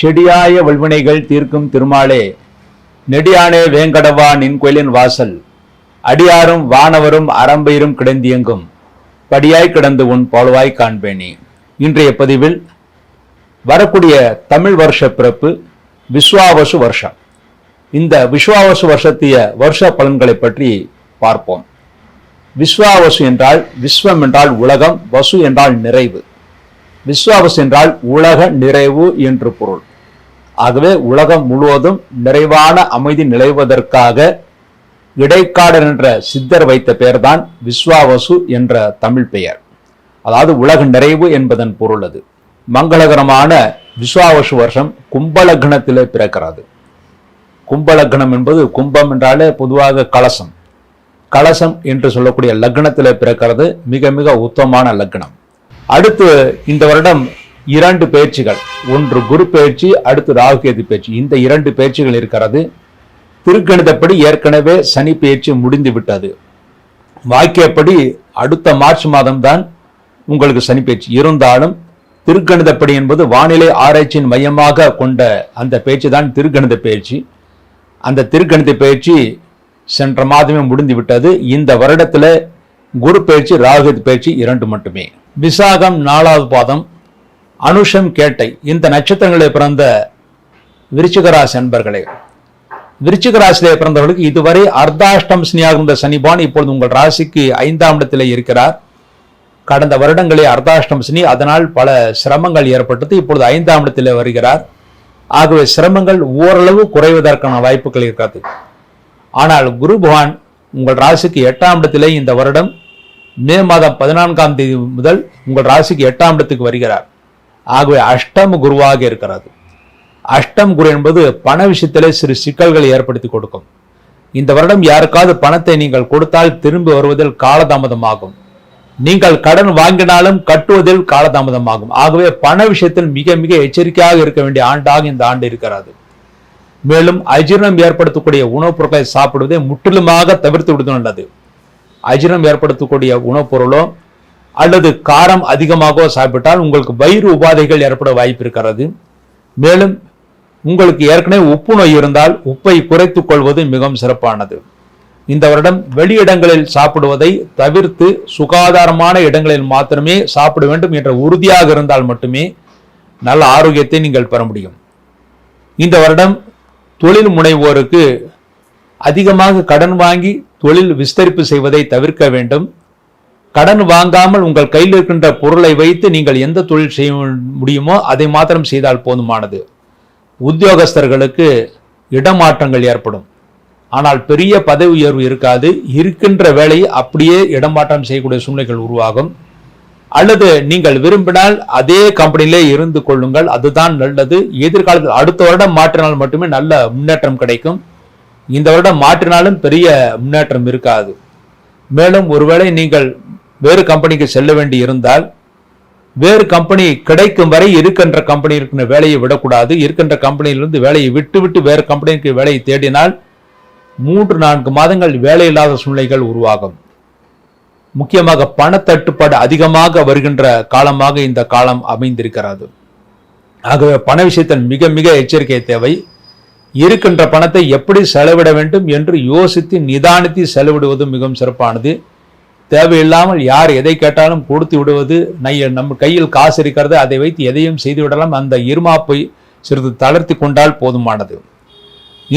செடியாய வல்வினைகள் தீர்க்கும் திருமாலே நெடியானே வேங்கடவா நின் கோயிலின் வாசல். அடியாரும் வானவரும் அரம்பையரும் கிடந்தியங்கும். படியாய் கிடந்து உன் பாலுவாய் காண்பேனே. இன்றைய பதிவில் வரக்கூடிய தமிழ் வருஷ பிறப்பு விஸ்வாவசு வருஷம். இந்த விஸ்வாவசு வருஷத்திய வருஷ பலன்களை பற்றி பார்ப்போம். விஸ்வாவசு என்றால் விஸ்வம் என்றால் உலகம் வசு என்றால் நிறைவு. விஸ்வாவசு என்றால் உலக நிறைவு என்று பொருள். ஆகவே உலகம் முழுவதும் நிறைவான அமைதி நிலைவதற்காக இடைக்காடர் என்ற சித்தர் வைத்த பெயர்தான் விஸ்வாவசு என்ற தமிழ் பெயர். அதாவது உலக நிறைவு என்பதன் பொருள் அது. மங்களகரமான விஸ்வாவசு வருஷம் கும்பலக்னத்திலே பிறக்கிறது. கும்பலக்னம் என்பது கும்பம் என்றாலே பொதுவாக கலசம். கலசம் என்று சொல்லக்கூடிய லக்னத்தில் பிறக்கிறது. மிக மிக உத்தமமான லக்னம். அடுத்து இந்த வருடம் இரண்டு பயிற்சிகள் ஒன்று குரு பயிற்சி அடுத்து ராகுகேது பயிற்சி இந்த இரண்டு பயிற்சிகள் இருக்கிறது. திருக்கணிதப்படி ஏற்கனவே சனி பயிற்சி முடிந்து விட்டது. வாக்கியப்படி அடுத்த மார்ச் மாதம்தான் உங்களுக்கு சனி பயிற்சி இருந்தாலும் திருக்கணிதப்படி என்பது வானிலை ஆராய்ச்சியின் மையமாக கொண்ட அந்த பயிற்சி தான் திருக்கணித பயிற்சி அந்த திருக்கணித பயிற்சி சென்ற மாதமே முடிந்து விட்டது. இந்த வருடத்தில் குரு பயிற்சி ராகு பயிற்சி இரண்டு மட்டுமே. விசாகம் நாலாவது பாதம் அனுஷம் கேட்டை இந்த நட்சத்திரங்களில் பிறந்த விருச்சிகராசி அன்பர்களே. விருச்சிகராசிலே பிறந்தவர்களுக்கு இதுவரை அர்த்தாஷ்டம் சனியாக இருந்த சனிபான் இப்பொழுது உங்கள் ராசிக்கு ஐந்தாம் இடத்திலே இருக்கிறார். கடந்த வருடங்களே அர்த்தாஷ்டம் சனி அதனால் பல சிரமங்கள் ஏற்பட்டது இப்பொழுது ஐந்தாம் இடத்திலே வருகிறார். ஆகவே சிரமங்கள் ஓரளவு குறைவதற்கான வாய்ப்புகள் இருக்கிறது ஆனால் குரு பகவான் உங்கள் ராசிக்கு எட்டாம் இடத்திலே இந்த வருடம் மே மாதம் பதினான்காம் தேதி முதல் உங்கள் ராசிக்கு எட்டாம் இடத்துக்கு வருகிறார். ஆகவே அஷ்டம் குருவாக இருக்கிறது. அஷ்டம் குரு என்பது பண விஷயத்திலே சிறு சிக்கல்களை ஏற்படுத்தி கொடுக்கும். இந்த வருடம் யாருக்காவது பணத்தை நீங்கள் கொடுத்தால் திரும்பி வருவதில் காலதாமதமாகும். நீங்கள் கடன் வாங்கினாலும் கட்டுவதில் காலதாமதமாகும். ஆகவே பண விஷயத்தில் மிக மிக எச்சரிக்கையாக இருக்க வேண்டிய ஆண்டாக இந்த ஆண்டு இருக்கிறது. மேலும் அஜீரணம் ஏற்படுத்தக்கூடிய உணவுப் பொருட்களை சாப்பிடுவதை முற்றிலுமாக தவிர்த்து விடுவது நல்லது. அஜீரணம் ஏற்படுத்தக்கூடிய உணவுப் பொருளோ அல்லது காரம் அதிகமாக சாப்பிட்டால் உங்களுக்கு வயிறு உபாதைகள் ஏற்பட வாய்ப்பு இருக்கிறது. மேலும் உங்களுக்கு ஏற்கனவே உப்பு நோய் இருந்தால் உப்பை குறைத்துக் கொள்வது மிகவும் சிறப்பானது. இந்த வருடம் வெளியிடங்களில் சாப்பிடுவதை தவிர்த்து சுகாதாரமான இடங்களில் மாத்திரமே சாப்பிட வேண்டும் என்ற உறுதியாக இருந்தால் மட்டுமே நல்ல ஆரோக்கியத்தை நீங்கள் பெற முடியும். இந்த வருடம் தொழில் முனைவோருக்கு அதிகமாக கடன் வாங்கி தொழில் விஸ்தரிப்பு செய்வதை தவிர்க்க வேண்டும். கடன் வாங்காமல் உங்கள் கையில் இருக்கின்ற பொருளை வைத்து நீங்கள் எந்த தொழில் செய்ய முடியுமோ அதை மாத்திரம் செய்தால் போதுமானது. உத்தியோகஸ்தர்களுக்கு இடமாற்றங்கள் ஏற்படும். ஆனால் பெரிய பதவி உயர்வு இருக்காது. இருக்கின்ற வேலையை அப்படியே இடமாற்றம் செய்யக்கூடிய சூழ்நிலைகள் உருவாகும். அல்லது நீங்கள் விரும்பினால் அதே கம்பெனியிலே இருந்து கொள்ளுங்கள். அதுதான் நல்லது. எதிர்காலத்தில் அடுத்த வருடம் மாற்றினால் மட்டுமே நல்ல முன்னேற்றம் கிடைக்கும். இந்த வருடம் மாற்றினாலும் பெரிய முன்னேற்றம் இருக்காது. மேலும் ஒருவேளை நீங்கள் வேறு கம்பெனிக்கு செல்ல வேண்டி இருந்தால் வேறு கம்பெனி கிடைக்கும் வரை இருக்கின்ற கம்பெனி இருக்கின்ற வேலையை விடக்கூடாது. இருக்கின்ற கம்பெனியிலிருந்து வேலையை விட்டுவிட்டு வேறு கம்பெனிக்கு வேலையை தேடினால் மூன்று நான்கு மாதங்கள் வேலை இல்லாத சூழ்நிலைகள் உருவாகும். முக்கியமாக பணத்தட்டுப்பாடு அதிகமாக வருகின்ற காலமாக இந்த காலம் அமைந்திருக்கிறது. ஆகவே பண விஷயத்தில் மிக மிக எச்சரிக்கை தேவை. இருக்கின்ற பணத்தை எப்படி செலவிட வேண்டும் என்று யோசித்து நிதானித்து செலவிடுவது மிகவும் சிறப்பானது. தேவையில்லாமல் யார் எதை கேட்டாலும் கொடுத்து விடுவது நை நம்ம கையில் காசு இருக்கிறது அதை வைத்து எதையும் செய்து விடலாம். அந்த இருமாப்பை சிறிது தளர்த்தி கொண்டால் போதுமானது.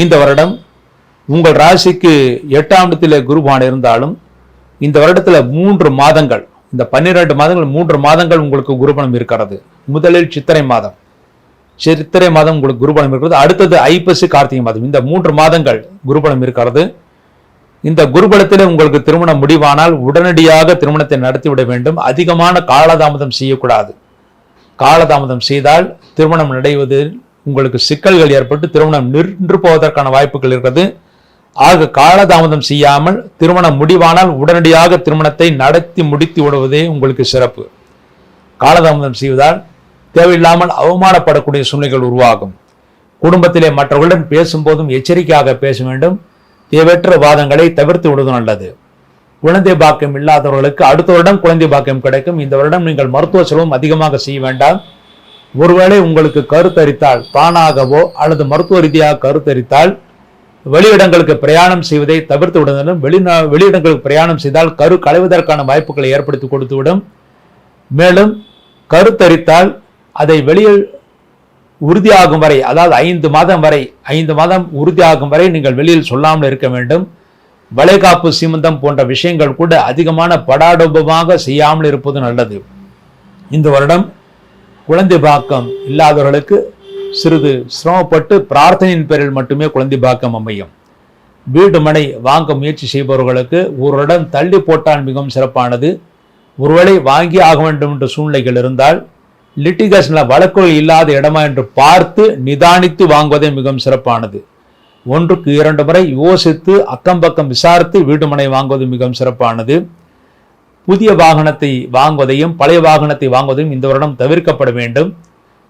இந்த வருடம் உங்கள் ராசிக்கு எட்டாம் குருபான் இருந்தாலும் இந்த வருடத்தில் மூன்று மாதங்கள் இந்த பன்னிரெண்டு மாதங்கள் மூன்று மாதங்கள் உங்களுக்கு குருபணம் இருக்கிறது. முதலில் சித்திரை மாதம். சித்திரை மாதம் உங்களுக்கு குருபணம் இருக்கிறது. அடுத்தது ஐப்பசி கார்த்திகை மாதம். இந்த மூன்று மாதங்கள் குருபணம் இருக்கிறது. இந்த குருகுலத்தில் உங்களுக்கு திருமணம் முடிவானால் உடனடியாக திருமணத்தை நடத்திவிட வேண்டும். அதிகமான காலதாமதம் செய்யக்கூடாது. காலதாமதம் செய்தால் திருமணம் நடைவதில் உங்களுக்கு சிக்கல்கள் ஏற்பட்டு திருமணம் நின்று போவதற்கான வாய்ப்புகள் இருக்கிறது. ஆக காலதாமதம் செய்யாமல் திருமணம் முடிவானால் உடனடியாக திருமணத்தை நடத்தி முடித்து விடுவதே உங்களுக்கு சிறப்பு. காலதாமதம் செய்வதால் தேவையில்லாமல் அவமானப்படக்கூடிய சூழ்நிலைகள் உருவாகும். குடும்பத்திலே மற்றவர்களுடன் பேசும்போதும் எச்சரிக்கையாக பேச வேண்டும். தேவையற்ற வாதங்களை தவிர்த்து விடுவது நல்லது. குழந்தை பாக்கியம் இல்லாதவர்களுக்கு அடுத்த வருடம் குழந்தை பாக்கியம் கிடைக்கும். இந்த வருடம் நீங்கள் மருத்துவ செலவும் அதிகமாக செய்ய வேண்டாம். ஒருவேளை உங்களுக்கு கருத்தரித்தால் தானாகவோ அல்லது மருத்துவ ரீதியாக கருத்தரித்தால் வெளியிடங்களுக்கு பிரயாணம் செய்வதை தவிர்த்து விடுவதும் வெளிநா வெளியிடங்களுக்கு பிரயாணம் செய்தால் கரு களைவதற்கான வாய்ப்புகளை ஏற்படுத்தி கொடுத்துவிடும் மேலும் கருத்தரித்தால் அதை வெளியில் உறுதியாகும் வரை அதாவது ஐந்து மாதம் வரை ஐந்து மாதம் உறுதியாகும் வரை நீங்கள் வெளியில் சொல்லாமல் இருக்க வேண்டும். வளைகாப்பு சீமந்தம் போன்ற விஷயங்கள் கூட அதிகமான படாடோபமாக செய்யாமல் இருப்பது நல்லது. இந்த வருடம் குழந்தை பாக்கம் இல்லாதவர்களுக்கு சிறிது சிரமப்பட்டு பிரார்த்தனையின் பேரில் மட்டுமே குழந்தை பாக்கம் அமையும். வீடு மனை வாங்க முயற்சி செய்பவர்களுக்கு ஒரு இடம் தள்ளி போட்டால் மிகவும் சிறப்பானது. ஒருவேளை வாங்கி ஆக வேண்டும் என்ற சூழ்நிலைகள் இருந்தால் லிட்டிகேஷன்ல வழக்குகள் இல்லாத இடமா என்று பார்த்து நிதானித்து வாங்குவதே மிகவும் சிறப்பானது. ஒன்றுக்கு இரண்டு முறை யோசித்து அக்கம் பக்கம் விசாரித்து வீடுமனை வாங்குவது மிகவும் சிறப்பானது. புதிய வாகனத்தை வாங்குவதையும் பழைய வாகனத்தை வாங்குவதையும் இந்த வருடம் தவிர்க்கப்பட வேண்டும்.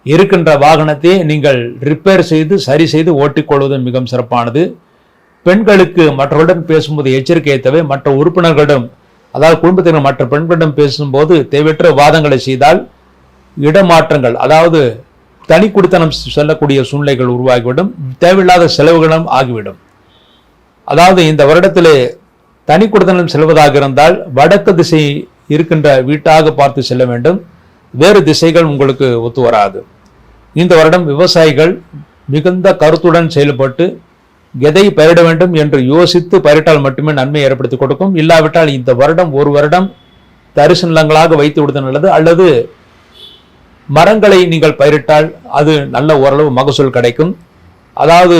இருக்கின்ற வாகனத்தை நீங்கள் ரிப்பேர் செய்து சரி செய்து ஓட்டிக்கொள்வதும் மிகவும் சிறப்பானது. பெண்களுக்கு மற்றவருடன் பேசும்போது எச்சரிக்கையை தவிர மற்ற உறுப்பினர்களிடம் அதாவது குடும்பத்தினர் மற்ற பெண்களிடம் பேசும்போது தேவையற்ற வாதங்களை செய்தால் இடமாற்றங்கள் அதாவது தனி குடித்தனம் செல்லக்கூடிய சூழ்நிலைகள் உருவாகிவிடும் தேவையில்லாத செலவுகளும் ஆகிவிடும். அதாவது இந்த வருடத்திலே தனி குடித்தனம் செல்வதாக இருந்தால் வடக்கு திசை இருக்கின்ற வீட்டாக பார்த்து செல்ல வேண்டும். வேறு திசைகள் உங்களுக்கு ஒத்து வராது. இந்த வருடம் விவசாயிகள் மிகுந்த கருத்துடன் செயல்பட்டு எதை பயிரிட வேண்டும் என்று யோசித்து பயிரிட்டால் மட்டுமே நன்மை ஏற்படுத்தி கொடுக்கும். இல்லாவிட்டால் இந்த வருடம் ஒரு வருடம் தரிசு நிலங்களாக வைத்து விடுவது நல்லது அல்லது மரங்களை நீங்கள் பயிரிட்டால் அது நல்ல ஓரளவு மகசூல் கிடைக்கும். அதாவது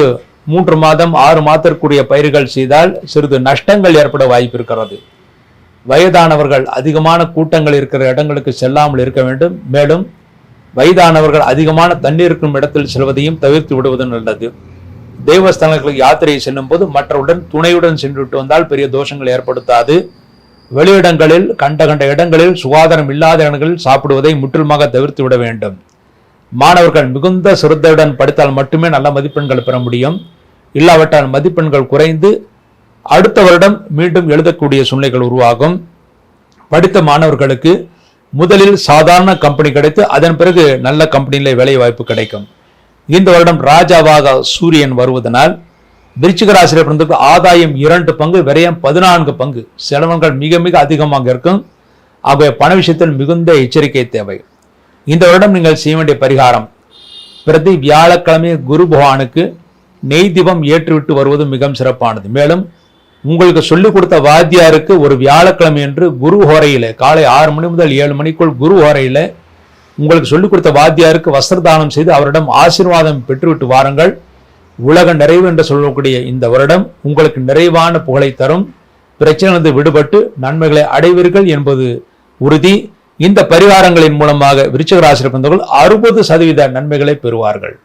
மூன்று மாதம் ஆறு மாதத்திற்குரிய பயிர்கள் செய்தால் சிறிது நஷ்டங்கள் ஏற்பட வாய்ப்பு இருக்கிறது. வயதானவர்கள் அதிகமான கூட்டங்கள் இருக்கிற இடங்களுக்கு செல்லாமல் இருக்க வேண்டும். மேலும் வயதானவர்கள் அதிகமான தண்ணீர் இருக்கும் இடத்தில் செல்வதையும் தவிர்த்து விடுவது நல்லது. தேவஸ்தானங்களுக்கு யாத்திரை செல்லும் போது மற்றவுடன் துணையுடன் சென்றுவிட்டு வந்தால் பெரிய தோஷங்கள் ஏற்படுத்தாது. வெளியிடங்களில் கண்ட கண்ட இடங்களில் சுகாதாரம் இல்லாத இடங்களில் சாப்பிடுவதை முற்றிலுமாக தவிர்த்து விட வேண்டும். மாணவர்கள் மிகுந்த சிரத்தையுடன் படித்தால் மட்டுமே நல்ல மதிப்பெண்கள் பெற முடியும். இல்லாவிட்டால் மதிப்பெண்கள் குறைந்து அடுத்த வருடம் மீண்டும் எழுதக்கூடிய சூழ்நிலைகள் உருவாகும். படித்த மாணவர்களுக்கு முதலில் சாதாரண கம்பெனி கிடைத்து அதன் பிறகு நல்ல கம்பெனியில் வேலை வாய்ப்பு கிடைக்கும். இந்த வருடம் ராஜாவாக சூரியன் வருவதனால் விருச்சிக ராசியில் பிறந்ததுக்கு ஆதாயம் இரண்டு பங்கு விரயம் பதினான்கு பங்கு. செலவங்கள் மிக மிக அதிகமாக இருக்கும். ஆகவே பண விஷயத்தில் மிகுந்த எச்சரிக்கை தேவை. இந்த வருடம் நீங்கள் செய்ய வேண்டிய பரிகாரம் பிரதி வியாழக்கிழமை குரு பகவானுக்கு நெய் தீபம் ஏற்றுவிட்டு வருவது மிகவும் சிறப்பானது. மேலும் உங்களுக்கு சொல்லிக் கொடுத்த வாத்தியாருக்கு ஒரு வியாழக்கிழமை என்று குரு ஹோரையில் காலை ஆறு மணி முதல் ஏழு மணிக்குள் குரு ஹோரையில் உங்களுக்கு சொல்லிக் கொடுத்த வாத்தியாருக்கு வஸ்திரதானம் செய்து அவரிடம் ஆசீர்வாதம் பெற்றுவிட்டு வாருங்கள். உலக நிறைவு என்று சொல்லக்கூடிய இந்த வருடம் உங்களுக்கு நிறைவான புகழை தரும். பிரச்சனை விடுபட்டு நன்மைகளை அடைவீர்கள் என்பது உறுதி. இந்த பரிகாரங்களின் மூலமாக விருச்சிக பிறந்தவர்கள் அறுபது சதவீத நன்மைகளை பெறுவார்கள்.